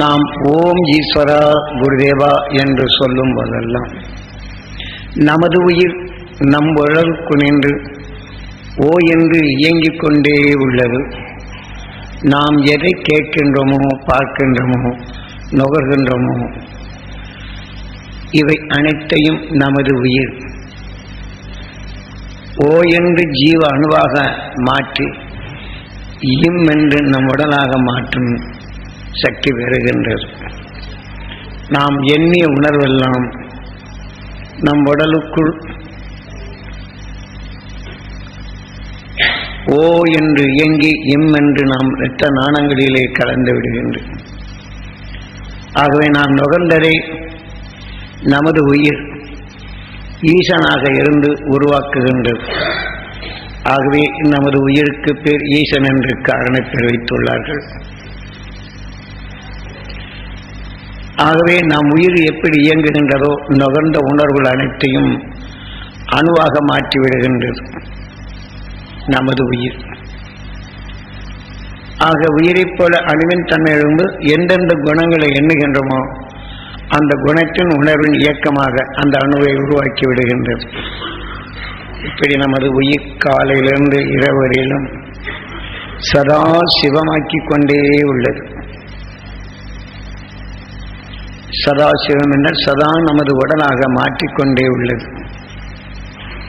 நாம் ஓம் ஈஸ்வரா குருதேவா என்று சொல்லும் போதெல்லாம் நமது உயிர் நம் உடல் குனிந்து ஓ என்று இயங்கிக் கொண்டே உள்ளது. நாம் எதை கேட்கின்றோமோ பார்க்கின்றோமோ நுகர்கின்றோமோ இவை அனைத்தையும் நமது உயிர். ஓ என்று ஜீவ அணுவாக மாற்றி இம் என்று நம் உடலாக மாற்றும். சக்தி பெறுகின்றது. நாம் எண்ணிய உணர்வெல்லாம் நம் உடலுக்குள் ஓ என்று இயங்கி இம் என்று நாம் இரத்த நாணங்களிலே கலந்து விடுகின்றோம் ஆகவே நாம் நுகர்ந்ததை நமது உயிர் ஈசனாக இருந்து உருவாக்குகின்றது. ஆகவே நமது உயிருக்கு பேர் ஈசன் என்று காரணம் தெரிவித்துள்ளார்கள் ஆகவே நாம் உயிர் எப்படி இயங்குகின்றதோ நுகர்ந்த உணர்வுகள் அனைத்தையும் அணுவாக மாற்றிவிடுகின்றது. நமது உயிர். ஆக உயிரைப் போல அணுவின் தன்மையிலிருந்து எந்தெந்த குணங்களை எண்ணுகின்றோமோ அந்த குணத்தின் உணர்வின் இயக்கமாக அந்த அணுவை உருவாக்கி விடுகின்றது. இப்படி நமது உயிர் காலையிலிருந்து இரவு வரையிலும் சதா சிவமாக்கிக் கொண்டே உள்ளது. சதாசிவம் என்ற சதா நமது உடலாக மாற்றிக்கொண்டே உள்ளது.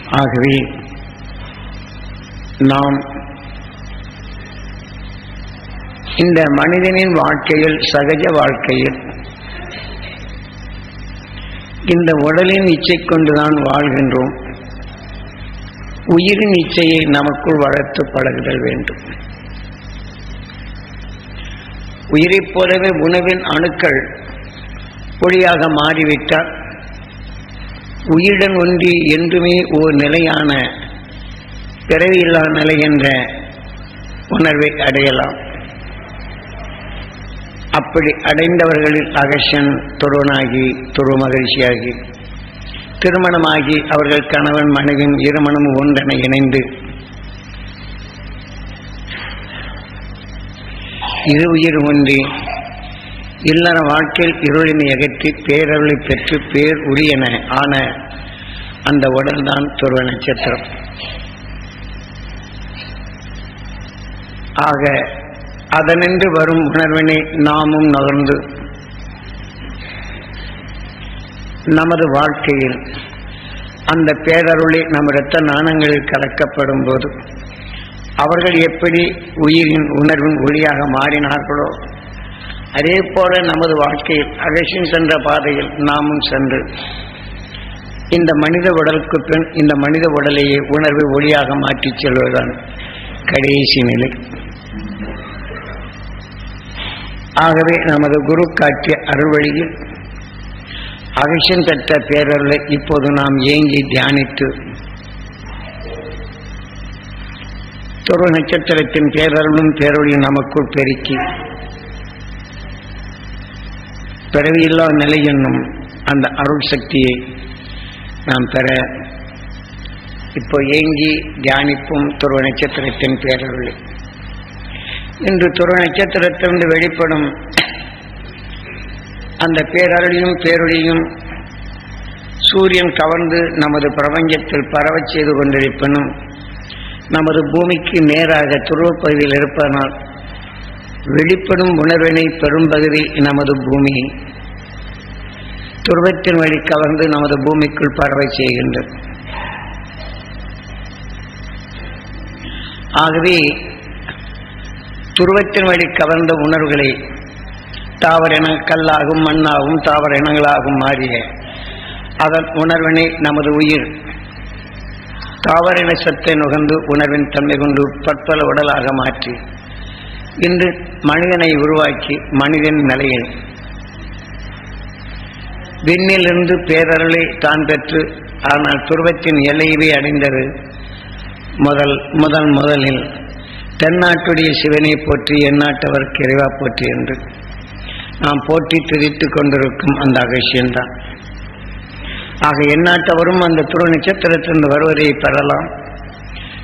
ஆகவே நாம் இந்த மனிதனின் வாழ்க்கையில் சகஜ வாழ்க்கையில் இந்த உடலின் இச்சை கொண்டுதான் வாழ்கின்றோம். உயிரின் இச்சையை நமக்குள் வளர்த்து பழகுதல் வேண்டும். உயிரைப் போலவே உணவின் அணுக்கள் ஒளியாக மாறிவிட்டார். உயிருடன் ஒன்றி என்றுமே ஒரு நிலையான பிறவியில்லா நிலை என்ற உணர்வை அடையலாம். அப்படி அடைந்தவர்களில் அகஷன் துருவனாகி துருவ மகிழ்ச்சியாகி திருமணமாகி அவர்கள் கணவன் மனைவின் இருமணம் ஒன்றென இணைந்து இரு உயிர் ஒன்றி இல்லற வாழ்க்கையில் இருளினை அகற்றி பேரருளை பெற்று பேர் உரியன ஆன அந்த உடல்தான் துருவ நட்சத்திரம். ஆக அதனின்று வரும் உணர்வினை நாமும் நகர்ந்து நமது வாழ்க்கையில் அந்த பேரருளை நம் இரத்த நாணங்களில் கலக்கப்படும் போது அவர்கள் எப்படி உயிரின் உணர்வின் ஒளியாக மாறினார்களோ அதே போல நமது வாழ்க்கையில் அகசியம் சென்ற பாதையில் நாமும் சென்று இந்த மனித உடலுக்கு பின் இந்த மனித உடலையே உணர்வை ஒளியாக மாற்றிச் செல்வதுதான் கடைசி நிலை. ஆகவே நமது குரு காட்டிய அருள்வழியில் அகசியம் பெற்ற பேரர்களை இப்போது நாம் ஏங்கி தியானித்து துருவ நட்சத்திரத்தின் பேரருளும் பேரொழியும் நமக்குள் பெருக்கி பிறவியில்லா நிலை என்னும் அந்த அருள் சக்தியை நாம் பெற இப்போ ஏங்கி தியானிப்போம் துருவ நட்சத்திரத்தின் பேரருளை. இன்று துருவ நட்சத்திரத்திலிருந்து வெளிப்படும் அந்த பேரருளையும் பேரொழியும் சூரியன் கவர்ந்து நமது பிரபஞ்சத்தில் பரவச் செய்து கொண்டிருப்பினும் நமது பூமிக்கு நேராக துருவப்பகுதியில் இருப்பதனால் வெளிப்படும் உணர்வினை பெரும்பகுதி நமது பூமி. துருவத்தின் வழி கவர்ந்து நமது பூமிக்குள் பரவ செய்கின்றது. ஆகவே துருவத்தின் வழி கவர்ந்த உணர்வுகளை தாவர இன கல்லாகும் மண்ணாகும் தாவர இனங்களாகும் மாறிய அதன் உணர்வினை நமது உயிர் தாவர சத்தை நுகர்ந்து உணர்வின் தன்மை கொண்டு பற்பல உடலாக மாற்றி இன்று மனிதனை உருவாக்கி மனிதன் நிலையில். விண்ணிலிருந்து பேரருளை தான் பெற்று ஆனால் துருவத்தின் எல்லையவே அடைந்தது. முதல் முதல் முதலில் தென்னாட்டுடைய சிவனை போற்றி எந்நாட்டவருக்கு இறைவா போற்றி என்று. நாம் போற்றி துதித்துக் கொண்டிருக்கும் அந்த அகசியம்தான் ஆக எந்நாட்டவரும் அந்த துரு நட்சத்திரத்திலிருந்து வருவதை பெறலாம்.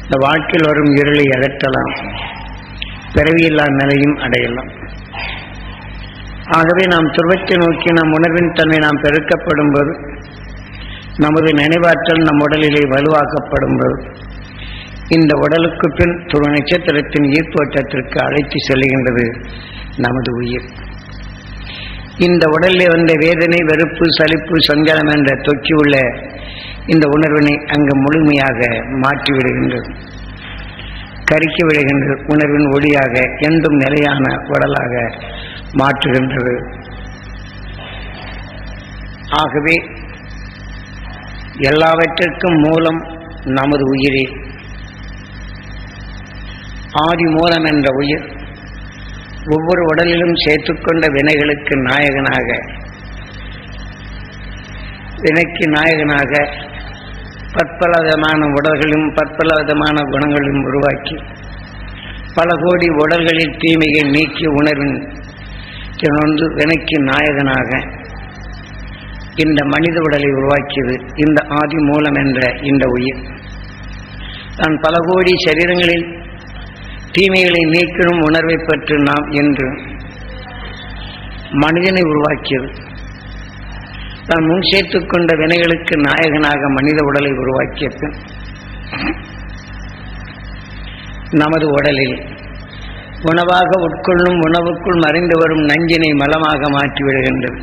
இந்த வாழ்க்கையில் வரும் இருளை அகற்றலாம். பிறவியில்லா நிலையும் அடையலாம். ஆகவே நாம் துருவத்தை நோக்கி நம் உணர்வின் தன்மை நாம் பெருக்கப்படும் போது நமது நினைவாற்றல் நம் உடலிலே வலுவாக்கப்படும் போது இந்த உடலுக்கு பின் துரு நட்சத்திரத்தின் ஈர்ப்போட்டத்திற்கு அழைத்து செல்கின்றது நமது உயிர். இந்த உடலில் வந்த வேதனை வெறுப்பு சலிப்பு சஞ்சலம் என்ற தொற்றி உள்ள இந்த உணர்வினை அங்கு முழுமையாக மாற்றிவிடுகின்றது. கருக்கி விடுகின்ற உணர்வின் ஒளியாக என்றும் நிலையான உடலாக மாற்றுகின்றது. ஆகவே எல்லாவற்றிற்கும் மூலம் நமது உயிரே. ஆதி மூலம் என்ற உயிர் ஒவ்வொரு உடலிலும் சேர்த்துக்கொண்ட வினைகளுக்கு நாயகனாக வினைக்கு நாயகனாக பற்பல விதமான உடல்களும் பற்பல விதமான குணங்களும் உருவாக்கி பல கோடி உடல்களில் தீமையை நீக்கி உணர்வின் திறந்து வினைக்கு நாயகனாக இந்த மனித உடலை உருவாக்கியது இந்த ஆதி மூலம் என்ற இந்த உயிர். தான் பல கோடி சரீரங்களில் தீமைகளை நீக்கணும் உணர்வை பெற்று நாம் என்று மனிதனை உருவாக்கியது. தான் முன் சேர்த்து கொண்ட வினைகளுக்கு நாயகனாக மனித உடலை உருவாக்கிய பின் நமது உடலில் உணவாக உட்கொள்ளும் உணவுக்குள் மறைந்து வரும் நஞ்சினை மலமாக மாற்றி விடுகின்றது.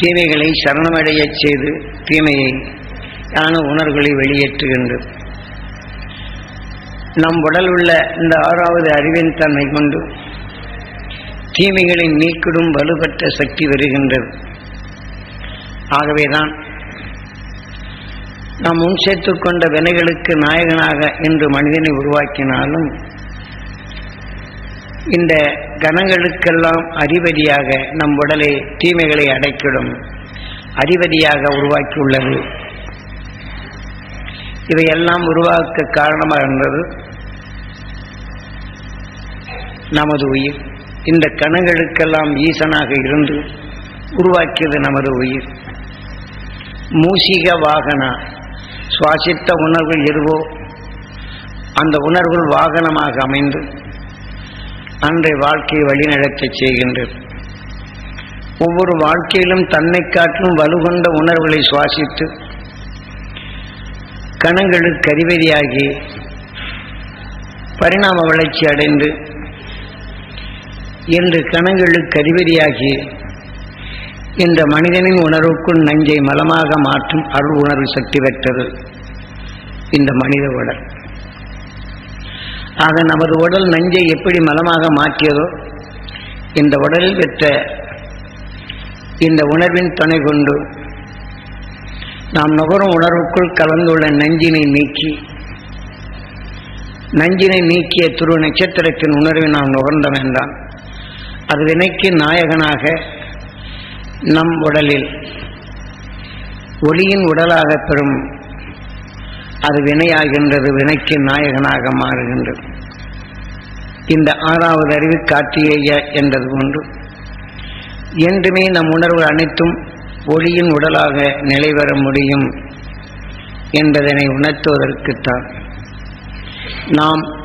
தீமைகளை சரணமடையச் செய்து தீமையை யான உணர்வுகளை வெளியேற்றுகின்றது. நம் உடல் உள்ள இந்த ஆறாவது அறிவின் தன்மை கொண்டு தீமைகளை நீக்கிடும் வலுப்பெற்ற சக்தி வருகின்றது. ஆகவேதான் நாம் முன் கொண்ட வினைகளுக்கு நாயகனாக இன்று மனிதனை உருவாக்கினாலும் இந்த கணங்களுக்கெல்லாம் அதிபதியாக நம் உடலை தீமைகளை அடைக்கிடும் அதிபதியாக உருவாக்கியுள்ளது. இவையெல்லாம் உருவாக்க காரணமாக இருந்தது நமது உயிர். இந்த கணங்களுக்கெல்லாம் ஈசனாக இருந்து உருவாக்கியது நமது உயிர். மூசிக வாகனா. சுவாசித்த உணர்வு எதுவோ அந்த உணர்வுகள் வாகனமாக அமைந்து அன்றைய வாழ்க்கையை வழிநடத்தச் செய்கின்றது ஒவ்வொரு வாழ்க்கையிலும் தன்னை காட்டிலும் வலுகொண்ட உணர்வுகளை சுவாசித்து கணங்களுக்கு கரிவதியாகி பரிணாம வளர்ச்சி அடைந்து இன்று கணங்களுக்கு கரிவதியாகி இந்த மனிதனின் உணர்வுக்குள் நஞ்சை மலமாக மாற்றும் அருள் உணர்வு சக்தி பெற்றது இந்த மனித உடல். ஆக நமது உடல் நஞ்சை எப்படி மலமாக மாற்றியதோ இந்த உடலில் பெற்ற இந்த உணர்வின் துணை கொண்டு நாம் நுகரும் உணர்வுக்குள் கலந்துள்ள நஞ்சினை நீக்கி நஞ்சினை நீக்கிய துரு நட்சத்திரத்தின் உணர்வை நாம் நுகர்ந்தோம் அது வினைக்கு நாயகனாக நம் உடலில். ஒளியின் உடலாக பெறும். அது வினையாகின்றது வினைக்கு நாயகனாக மாறுகின்றது. இந்த ஆறாவது அறிவு கார்த்திகேய என்றது ஒன்று. என்றுமே நம் உணர்வு அனைத்தும் ஒளியின் உடலாக நிலை பெற முடியும் என்பதனை உணர்த்துவதற்குத்தான் நாம்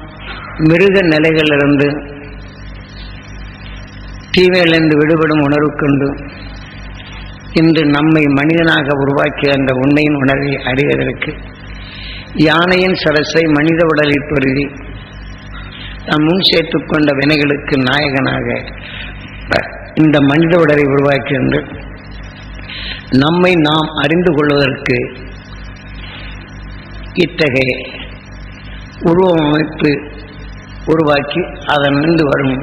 மிருக நிலைகளிலிருந்து தீமையிலிருந்து விடுபடும் உணர்வு கொண்டு இன்று நம்மை மனிதனாக உருவாக்கிய அந்த உண்மையின் உணர்வை அறிவதற்கு யானையின் சரசை மனித உடலை பொருதி நாம் முன் சேர்த்து கொண்ட வினைகளுக்கு நாயகனாக இந்த மனித உடலை உருவாக்கின்று நம்மை நாம் அறிந்து கொள்வதற்கு இத்தகைய உருவமைப்பு உருவாக்கி அதனிருந்து வரும்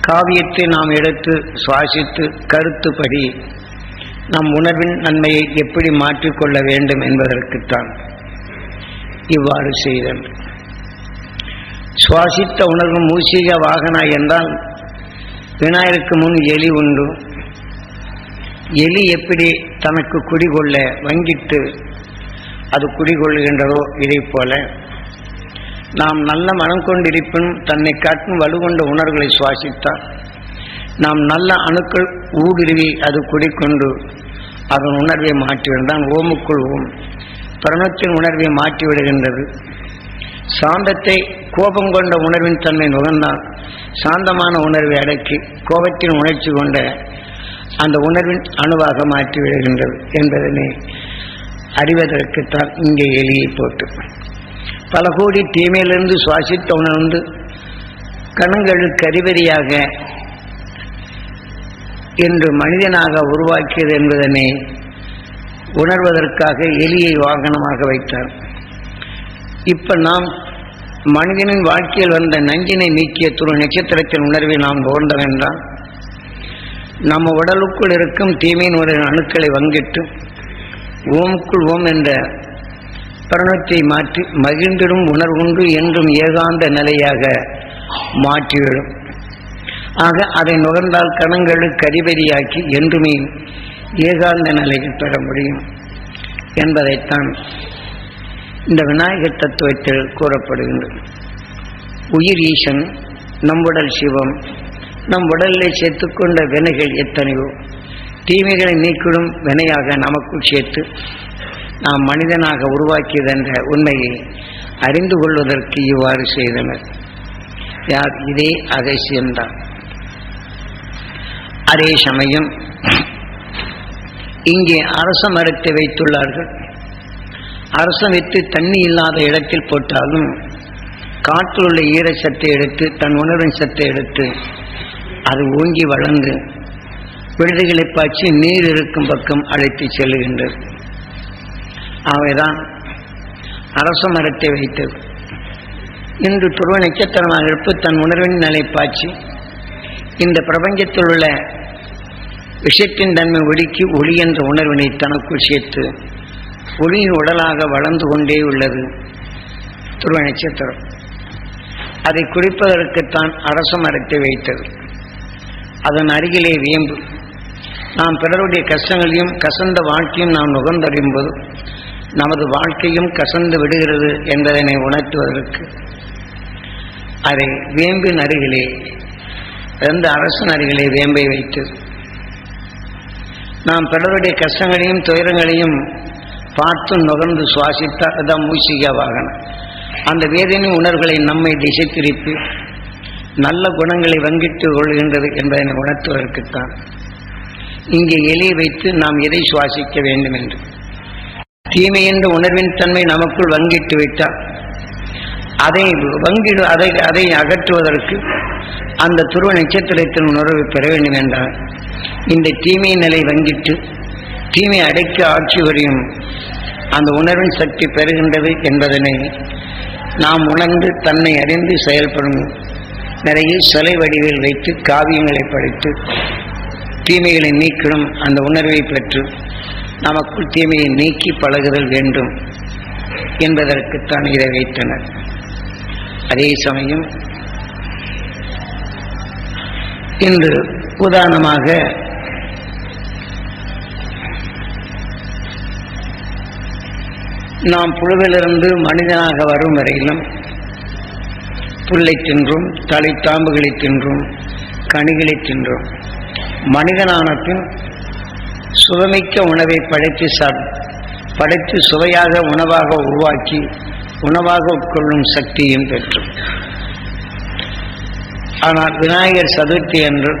காவியத்தை நாம் எடுத்து சுவாசித்து கருத்துப்படி நம் உணர்வின் நன்மையை எப்படி மாற்றிக்கொள்ள வேண்டும் என்பதற்குத்தான் இவ்வாறு செய்தல். சுவாசித்த உணர்வு மூசிக வாகனா என்றால் விநாயகருக்கு முன் எலி உண்டு. எலி எப்படி தனக்கு குடிகொள்ள வங்கிட்டு அது குடிகொள்கின்றதோ இதைப் போல நாம் நல்ல மனம் கொண்டிருப்பினும் தன்னை காட்டும் வலுகொண்ட உணர்வுகளை சுவாசித்தால் நாம் நல்ல அணுக்கள் ஊடுருவி அது குடிக்கொண்டு அதன் உணர்வை மாற்றிவிடுதான் ஓமுக்குள் ஓம் பிரணத்தின் உணர்வை மாற்றி விடுகின்றது. சாந்தத்தை கோபம் கொண்ட உணர்வின் தன்மை நுகர்ந்தால் சாந்தமான உணர்வை அடக்கி கோபத்தின் உணர்ச்சி கொண்ட அந்த உணர்வின் அணுவாக மாற்றி விடுகின்றது என்பதனை அறிவதற்குத்தான் இங்கே எலியை போட்டு. பல கோடி தீமையிலிருந்து சுவாசித்த உணர்ந்து கணங்களுக்கு அறிவறியாக என்று மனிதனாக உருவாக்கியது என்பதனை உணர்வதற்காக எலியை வாகனமாக வைத்தார். இப்ப நாம் மனிதனின் வாழ்க்கையில் வந்த நஞ்சினை நீக்கிய துரு நட்சத்திரத்தின் உணர்வை நாம் நுகர்ந்தோம் என்றால் நம்ம உடலுக்குள் இருக்கும் தீமையின் ஒரு அணுக்களை வங்கிட்டு ஓமுக்குள் ஓம் என்ற பிரணத்தை மாற்றி மகிழ்ந்திடும் உணர்வுண்டு என்றும் ஏகாந்த நிலையாக மாற்றிவிடும். ஆக அதை நுகர்ந்தால் கணங்களுக்கு அதிபதியாக்கி என்றுமே ஏகாந்த நிலையில் பெற முடியும் என்பதைத்தான் இந்த விநாயகர் தத்துவத்தில் கூறப்படுகின்றது உயிர் ஈசன் நம் உடல் சிவம் நம் உடலில் சேர்த்துக்கொண்ட வினைகள் எத்தனையோ? தீமைகளை நீக்கிடும் வினையாக நமக்குள் சேர்த்து நாம் மனிதனாக உருவாக்கியதென்ற உண்மையை அறிந்து கொள்வதற்கு இவ்வாறு செய்தனர். யார்? இதே அகசியம்தான். அதே சமயம் இங்கே அரச மரத்தை வைத்துள்ளார்கள். அரசம் வைத்து தண்ணி இல்லாத இடத்தில் போட்டாலும் காற்றில் உள்ள ஈர சத்தை எடுத்து தன் உணர்வின் சத்தை எடுத்து அது ஓங்கி வளர்ந்து விடுதிகளை பாய்ச்சி நீர் இருக்கும் பக்கம் அழைத்து செல்லுகின்றது ஆகவேதான் அரச மரத்தை வைத்தது. இன்று துருவ நட்சத்திரமாக இருப்பு தன் உணர்வின் நிலை பாய்ச்சி இந்த பிரபஞ்சத்தில் உள்ள விஷயத்தின் தன்மை ஒடுக்கி ஒளி என்ற உணர்வினை தனக்குள் சேர்த்து ஒளியின் உடலாக வளர்ந்து கொண்டே உள்ளது. துருவ நட்சத்திரம். அதை குறிப்பதற்குத்தான் அரச மரத்தை வைத்தது. அதன் அருகிலே வியம்பு நாம் பிறருடைய கஷ்டங்களையும் கசந்த வாழ்க்கையும் நாம் நுகர்ந்தறியும் போது நமது வாழ்க்கையும் கசந்து விடுகிறது என்பதனை உணர்த்துவதற்கு. அதை வேம்பின் அருகிலே எந்த அரசன் அருகிலே வேம்பை வைத்தது. நாம் பிறருடைய கஷ்டங்களையும் துயரங்களையும் பார்த்து நுகர்ந்து சுவாசித்தால் அதுதான் மூசிகா வாகனம். அந்த வேதனை உணர்வுகளை நம்மை திசை திருப்பி நல்ல குணங்களை வங்கிட்டு கொள்கின்றது என்பதனை உணர்த்துவதற்குத்தான் இங்கே எலியை வைத்து நாம் எதை சுவாசிக்க வேண்டும் என்று. தீமை என்ற உணர்வின் தன்மை நமக்குள் வங்கிட்டு விட்டால் அதை வங்கிடு அதை அதை அகற்றுவதற்கு அந்த துருவ நட்சத்திரத்தின் உணர்வை பெற வேண்டும் என்றால் இந்த தீமை நிலை வங்கிட்டு தீமை அடைக்க ஆட்சி வரையும் அந்த உணர்வின் சக்தி பெறுகின்றது என்பதனை நாம் உணர்ந்து தன்னை அறிந்து செயல்படும் நிறைய சிலை வடிவில் வைத்து காவியங்களை படைத்து தீமைகளை நீக்கிடும் அந்த உணர்வை பெற்று நமக்குள் தீமையை நீக்கி பழகுதல் வேண்டும் என்பதற்குத்தான் இதை வைத்தனர். அதே சமயம் இன்று உதாரணமாக நாம் புழுவிலிருந்து மனிதனாக வரும் வரையிலும் புல்லை தின்றும் தலைத்தாம்புகளை தின்றும் கனிகளை தின்றும் மனிதனான பின் சுவைமிக்க உணவை படைத்து சாப் படைத்து சுவையாக உணவாக உருவாக்கி உணவாக உட்கொள்ளும் சக்தியும் பெற்றும் ஆனால் விநாயகர் சதுர்த்தி என்று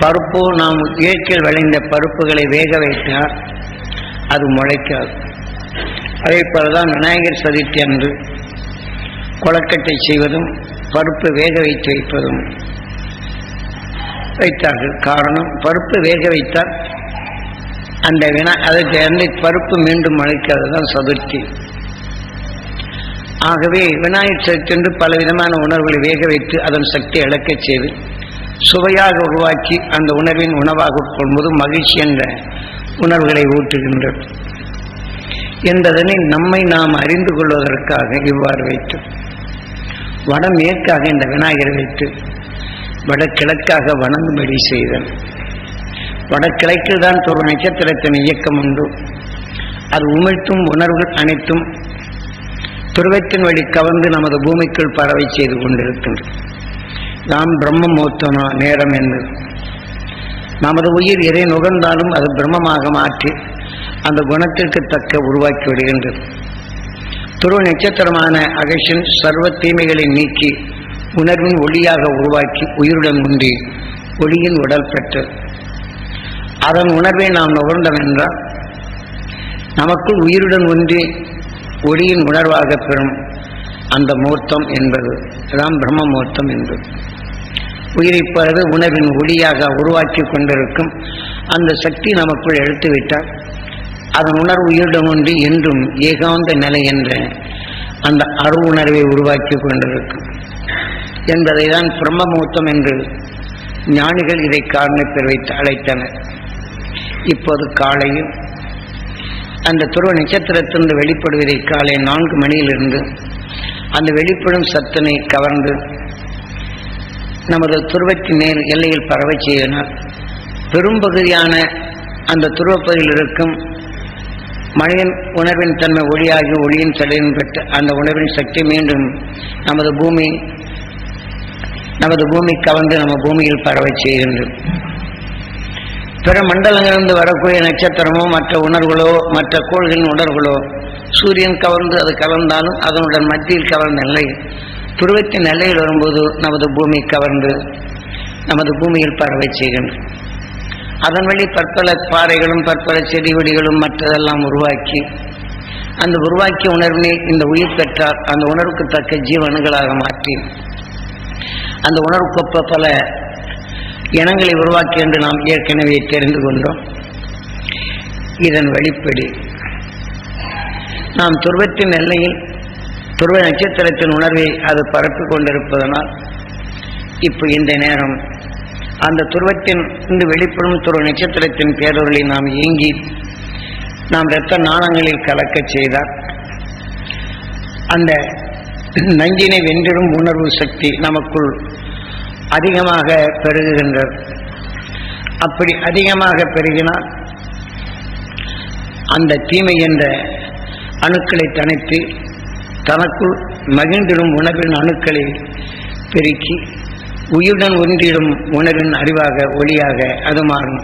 பருப்பு நாம் இயற்கையில் விளைந்த பருப்புகளை வேக வைத்தால் அது முளைக்காது. அதே போலதான் விநாயகர் சதுர்த்தி அன்று கொலக்கட்டை செய்வதும் பருப்பு வேக வைத்து வைப்பதும் வைத்தார்கள். காரணம் பருப்பு வேக வைத்தால் அந்த வினா அதற்கு அந்த பருப்பு மீண்டும் முளைக்காது தான் சதுர்த்தி. ஆகவே விநாயகர் சதுர்த்தி என்று பல விதமான உணர்வுகளை வேக வைத்து அதன் சக்தி இழக்கச் செய்து சுவையாக உருவாக்கி அந்த உணர்வின் உணவாக கொள்வது மகிழ்ச்சி என்ற உணர்வுகளை ஊட்டுகின்றது என்பதனை நம்மை நாம் அறிந்து கொள்வதற்காக இவ்வாறு வைத்து வடமேற்காக இந்த விநாயகரை வைத்து வடகிழக்காக வணங்கும்படி செய்தன் வடகிழக்கில் தான் ஒரு நட்சத்திரத்தின் இயக்கம் உண்டு. அது உமிழ்த்தும் உணர்வுகள் அனைத்தும் துருவத்தின் வழி கவர்ந்து நமது பூமிக்குள் பறவை செய்து கொண்டிருக்கின்றது நாம் பிரம்ம மூத்தமா நேரம் என்பது நமது உயிர் எதை நுகர்ந்தாலும் அது பிரம்மமாக மாற்றி அந்த குணத்திற்கு தக்க உருவாக்கி விடுகின்றது. துருவ நட்சத்திரமான அகஷன் சர்வ தீமைகளை நீக்கி உணர்வின் ஒளியாக உருவாக்கி உயிருடன் உண்டி ஒளியின் உடல் பெற்று அதன் உணர்வை நாம் நுகர்ந்தோம் என்றால் நமக்குள் உயிருடன் ஒன்றி ஒளியின் உணர்வாக பெறும் அந்த மூர்த்தம் என்பது அதான் பிரம்ம மூர்த்தம் என்பது. உயிரிப்பது உணர்வின் ஒளியாக உருவாக்கி கொண்டிருக்கும் அந்த சக்தி நமக்குள் எடுத்துவிட்டால் அதன் உணர்வு உயிருடன் ஒன்றி என்றும் ஏகாந்த நிலை என்ற அந்த அரு உணர்வை உருவாக்கி கொண்டிருக்கும். என்பதை தான் பிரம்மமூர்த்தம் என்று ஞானிகள் இதை காரணப்பெற வைத்து அழைத்தனர். இப்போது காலையில் அந்த துருவ நட்சத்திரத்திலிருந்து வெளிப்படுவதை காலை நான்கு மணியிலிருந்து அந்த வெளிப்படும் சத்தனை கவர்ந்து நமது துருவத்தின் நேர் எல்லையில் பரவச் செய்தனால் பெரும்பகுதியான அந்த துருவப்பகுதியில் இருக்கும் மனிதன் உணர்வின் தன்மை ஒளியாகி ஒளியின் தலையின் பெற்று அந்த உணர்வின் சக்தி மீண்டும் நமது பூமி நமது பூமி கவர்ந்து நம்ம பூமியில் பரவச் செய்கின்றது. பிற மண்டலங்களிலிருந்து வரக்கூடிய நட்சத்திரமோ மற்ற உணர்வுகளோ மற்ற கோள்களின் உணர்வுகளோ சூரியன் கவர்ந்து அது கலந்தாலும் அதனுடன் மத்தியில் கவர்ந்த நிலை துருவத்தின் நிலையில் வரும்போது நமது பூமி கவர்ந்து நமது பூமியில் பரவச் செய்கின்றன அதன் வழி பற்பல பாறைகளும் பற்பல செடி கொடிகளும் மற்றதெல்லாம் உருவாக்கி அந்த உருவாக்கிய உணர்வினை இந்த உயிர் பெற்றால் அந்த உணர்வுக்கு தக்க ஜீவனுகளாக மாற்றி அந்த உணர்வுக்கொப்ப பல இனங்களை உருவாக்கி என்று நாம் ஏற்கனவே தெரிந்து கொண்டோம். இதன் வெளிப்படி நாம் துருவத்தின் எல்லையில் துருவ நட்சத்திரத்தின் உணர்வை அது பரப்பி கொண்டிருப்பதனால் இப்போ இந்த நேரம் அந்த துருவத்தின் இந்த வெளிப்படும் துருவ நட்சத்திரத்தின் பேரொருளை நாம் இயங்கி நாம் இரத்த நாணங்களில் கலக்கச் செய்தால் அந்த நஞ்சினை வென்றிடும் உணர்வு சக்தி நமக்குள் அதிகமாக பெருகுகின்றது அப்படி அதிகமாக பெருகினால் அந்த தீமை என்ற அணுக்களை தனித்து தனக்குள் மகிழ்ந்திடும் உணர்வின் அணுக்களை பெருக்கி உயிருடன் ஒன்றிடும் உணர்வின் அறிவாக ஒளியாக அது மாறும்.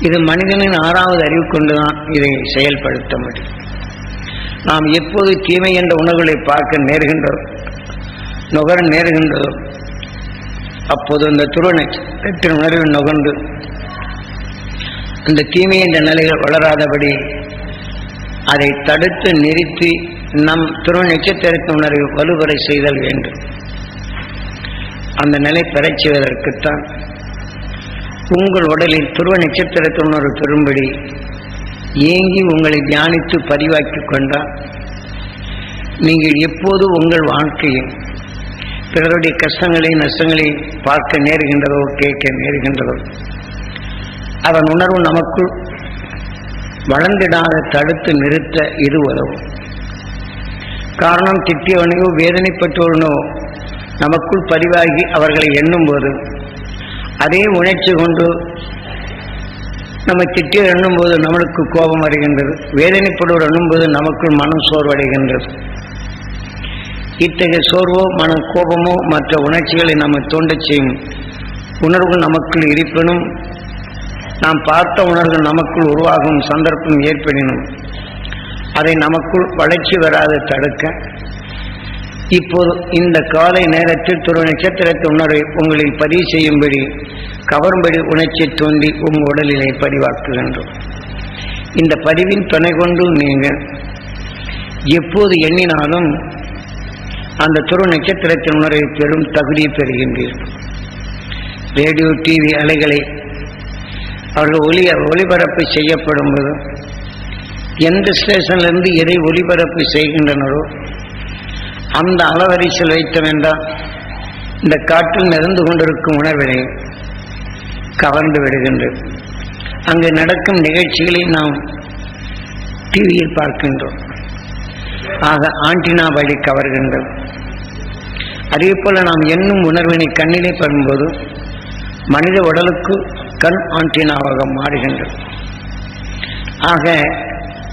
இது மனிதனின் ஆறாவது அறிவு கொண்டுதான் இதை செயல்படுத்த முடியும். நாம் எப்போது தீமை என்ற உணர்வுகளை பார்க்க நேர்கின்றோம் நுகர நேருகின்றதோ அப்போது அந்த துருவ நட்சத்திரத்தின் உணர்வு நுகர்ந்து அந்த தீமை என்ற நிலைகள் வளராதபடி அதை தடுத்து நிறுத்தி நம் துருவ நட்சத்திரத்தின் உணர்வை வலுவரை செய்தல் வேண்டும். அந்த நிலை பெறச் செய்வதற்குத்தான் உங்கள் உடலில் துருவ நட்சத்திரத்தை உணர்வு பெறும்படி ஏங்கி உங்களை தியானித்து பதிவாக்கிக் கொண்டால் நீங்கள் எப்போது உங்கள் வாழ்க்கையில் பிறருடைய கஷ்டங்களை நஷ்டங்களை பார்க்க நேருகின்றதோ கேட்க நேருகின்றதோ அதன் உணர்வு நமக்குள் வளர்ந்திடாத தடுத்து நிறுத்த இது உதவும். காரணம் திட்டியவனையோ வேதனைப்பட்டவனோ நமக்குள் பதிவாகி அவர்களை எண்ணும்போது அதே உணர்ச்சி கொண்டு நம்ம திட்டிய எண்ணும்போது நம்மளுக்கு கோபம் வருகின்றது. வேதனைப்படுவர் எண்ணும்போது நமக்குள் மனம் சோர்வடைகின்றது. இத்தகைய சோர்வோ மன கோபமோ மற்ற உணர்ச்சிகளை நம்மை தோண்டச் செய்யும் உணர்வு நமக்குள் இருப்பினும் நாம் பார்த்த உணர்வு நமக்குள் உருவாகும் சந்தர்ப்பம் ஏற்படினும் அதை நமக்குள் வளர்ச்சி வராது தடுக்க. இப்போது இந்த காலை நேரத்தில் துரு நட்சத்திரத்தை உணர்வை உங்களில் பதிவு செய்யும்படி கவரும்படி உணர்ச்சி தோண்டி உங்கள் உடலிலே பதிவாக்குகின்றோம். இந்த பதிவின் துணை கொண்டு நீங்கள் எப்போது எண்ணினாலும் அந்த துரு நட்சத்திரத்தின் உணர்வை பெரும் தகுதியை பெறுகின்றீர்கள் ரேடியோ டிவி அலைகளை அவர்கள் ஒலி ஒளிபரப்பு செய்யப்படும் போது எந்த ஸ்டேஷன்லேருந்து எதை ஒளிபரப்பு செய்கின்றனரோ அந்த அளவரிசையில் வைத்த வேண்டாம் இந்த காற்றில் மிதந்து கொண்டிருக்கும் உணர்வினை கவர்ந்து விடுகின்றது. அங்கு நடக்கும் நிகழ்ச்சிகளை நாம் டிவியில் பார்க்கின்றோம். ஆக ஆண்டினா வழி கவர்கின்றது. அதே போல நாம் எண்ணும் உணர்வினை கண்ணிலே பெறும்போது மனித உடலுக்கு கண் ஆண்டினாவாக மாறுகின்றது. ஆக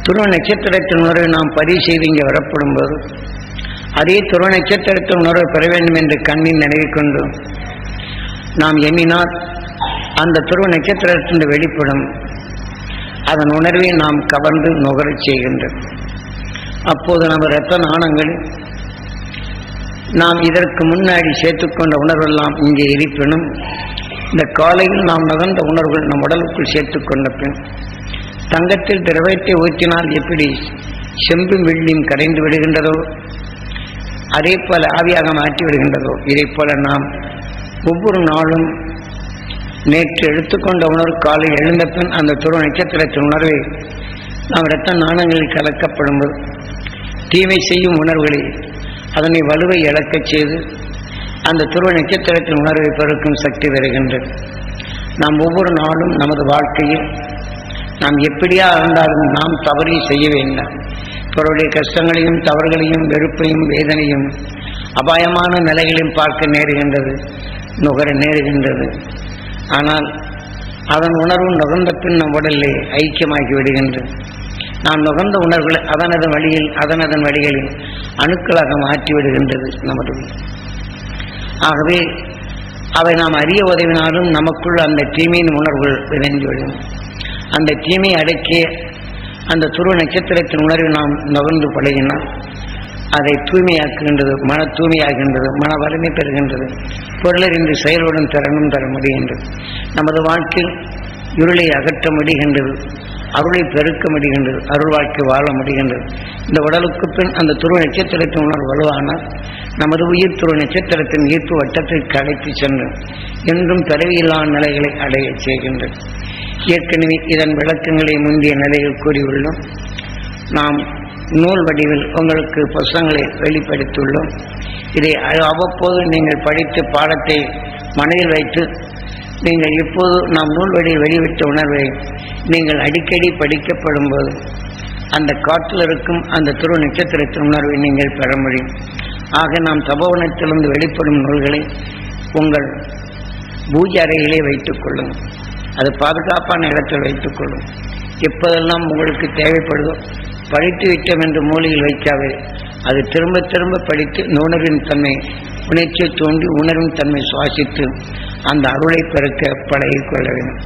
துருவ நட்சத்திரத்தின் உணர்வை நாம் பதிவு செய்து இங்கே வரப்படும் போது அதே துருவ நட்சத்திரத்தின் உணர்வை பெற வேண்டும் என்று கண்ணின் நினைவு கொண்டு நாம் எண்ணினால் அந்த துருவ நட்சத்திரத்தின் வெளிப்படும் அதன் உணர்வை நாம் கவர்ந்து நுகரச் செய்கின்றோம். அப்போது நம்ம இரத்த நாணங்கள் நாம் இதற்கு முன்னாடி சேர்த்துக்கொண்ட உணர்வெல்லாம் இங்கே இருப்பினும் இந்த காலையில் நாம் நகர்ந்த உணர்வுகள் நம் உடலுக்குள் சேர்த்துக்கொண்ட பின் தங்கத்தில் திரவத்தை ஊற்றினால் எப்படி செம்பும் வெள்ளியும் கரைந்து விடுகின்றதோ அதே போல ஆவியாக மாற்றி விடுகின்றதோ இதை போல நாம் ஒவ்வொரு நாளும் நேற்று எடுத்துக்கொண்ட உணர்வு காலை எழுந்த பின் அந்த துருவ நட்சத்திரத்தின் உணர்வை நாம் இரத்த நாணங்களில் கலக்கப்படும்போது தீமை செய்யும் உணர்வுகளை. அதனை வலுவை இழக்கச் செய்து அந்த துருவ நட்சத்திரத்தின் உணர்வை பெருக்கும் சக்தி வருகின்றது நாம் ஒவ்வொரு நாளும் நமது வாழ்க்கையில் நாம் எப்படியா இருந்தாலும் நாம் தவறி செய்ய வேண்டாம். பிறருடைய கஷ்டங்களையும் தவறுகளையும் வெறுப்பையும் வேதனையும் அபாயமான நிலைகளையும் பார்க்க நேருகின்றது நுகர நேருகின்றது. ஆனால் அதன் உணர்வு நுகர்ந்த பின் நம் உடலிலே ஐக்கியமாகி விடுகின்றது. நாம் நுகர்ந்த உணர்வுகளை அதனதன் வழியில் அதனதன் வழிகளில் அணுக்களாக மாற்றி விடுகின்றது நமது ஆகவே அவை நாம் அறிய உதவினாலும் நமக்குள் அந்த தீமையின் உணர்வுகள் விளைந்துவிடும் அந்த தீமையை அடக்கிய அந்த துருவ நட்சத்திரத்தின் உணர்வை நாம் நுகர்ந்து பழகினால் அதை தூய்மையாக்குகின்றது மன தூய்மையாகின்றது மன வலிமை பெறுகின்றது பொருளறிந்து செயலுடன் திறனும் தர முடிகின்றது. நமது வாழ்க்கையில் இருளை அகற்ற முடிகின்றது. அருளை பெருக்க முடிகின்றது அருள் வாழ்க்கை வாழ முடிகின்றது. இந்த உடலுக்கு பின் அந்த துருவ நட்சத்திரத்தின் உணர்வு வலுவானால் நமது உயிர் துருவ நட்சத்திரத்தின் ஈர்ப்பு வட்டத்திற்கு அழைத்து சென்று என்றும் பிறவியில்லா நிலைகளை அடையச் செய்கின்றது. ஏற்கனவே இதன் விளக்கங்களை முந்தைய நிலையில் கூறியுள்ளோம். நாம் நூல் வடிவில் உங்களுக்கு புஸ்தகங்களை வெளிப்படுத்தியுள்ளோம். இதை அவ்வப்போது நீங்கள் படித்து பாடத்தை மனதில் வைத்து நீங்கள் இப்போது நாம் நூல்வடி வெளிவிட்ட உணர்வை. நீங்கள் அடிக்கடி படிக்கப்படும் போது அந்த காற்றில் இருக்கும் அந்த துரு நட்சத்திரத்தின் உணர்வை நீங்கள் பெற முடியும். ஆக நாம் தபோவனத்திலிருந்து வெளிப்படும் நூல்களை உங்கள் பூஜை அறையிலே வைத்துக் கொள்ளுங்கள். அது பாதுகாப்பான இடத்தில் வைத்துக் கொள்ளும். எப்போதெல்லாம் உங்களுக்கு தேவைப்படுதோ படித்து விட்டோம் என்று மூலையில் வைக்காவே அது திரும்ப திரும்ப படித்து உணர்வின் தன்மை உணர்ச்சியை தோன்றி உணர்வின் தன்மை சுவாசித்து அந்த அருளை பெருக்க பழகிக் கொள்ள வேண்டும்.